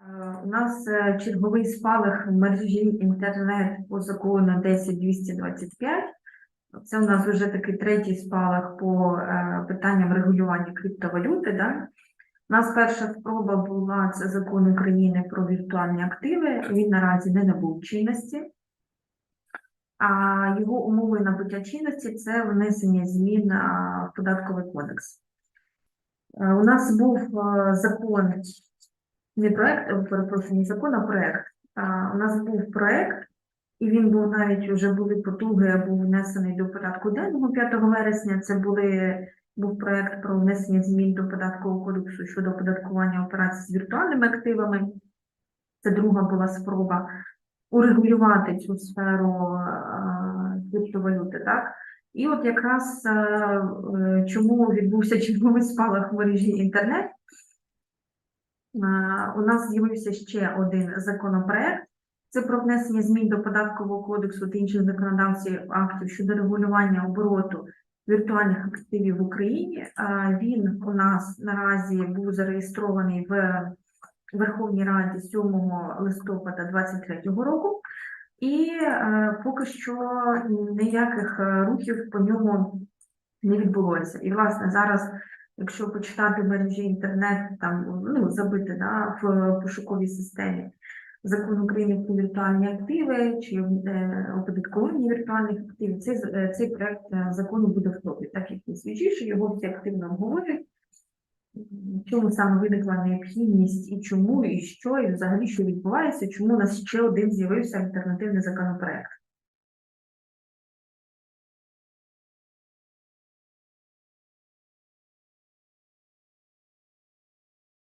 Е, У нас е, черговий спалах в мережі інтернет по закону 10225. Це у нас вже такий третій спалах по е, питанням регулювання криптовалюти. Да? У нас перша спроба була це закон України про віртуальні активи. Він наразі не набув чинності. А його умовою набуття чинності це внесення змін в податковий кодекс. У нас був закон не проект, перепрошую, не закон, а проект. У нас був проект, і він був навіть вже були потуги, був внесений до порядку денного 5 вересня. Це були був проект про внесення змін до податкового кодексу щодо оподаткування операцій з віртуальними активами. Це друга була спроба урегулювати цю сферу криптовалюти, так? І от якраз е, чому відбувся черговий спалах в мережі інтернет, у нас з'явився ще один законопроект. Це про внесення змін до податкового кодексу та інших законодавців актів щодо регулювання обороту віртуальних активів в Україні. Він у нас наразі був зареєстрований в Верховній Раді 7 листопада 2023 року, і е, поки що ніяких е, рухів по ньому не відбулося. І, власне, зараз якщо почитати в мережі інтернет, там ну, забити да, в пошуковій системі закон України про віртуальні активи чи е, оподаткування віртуальних активів, цей, е, цей проект е, закону буде в топі, так як і свіжіше, його всі активно обговорюють. Чому саме виникла необхідність і чому, і що, і взагалі що відбувається, чому у нас ще один з'явився альтернативний законопроект.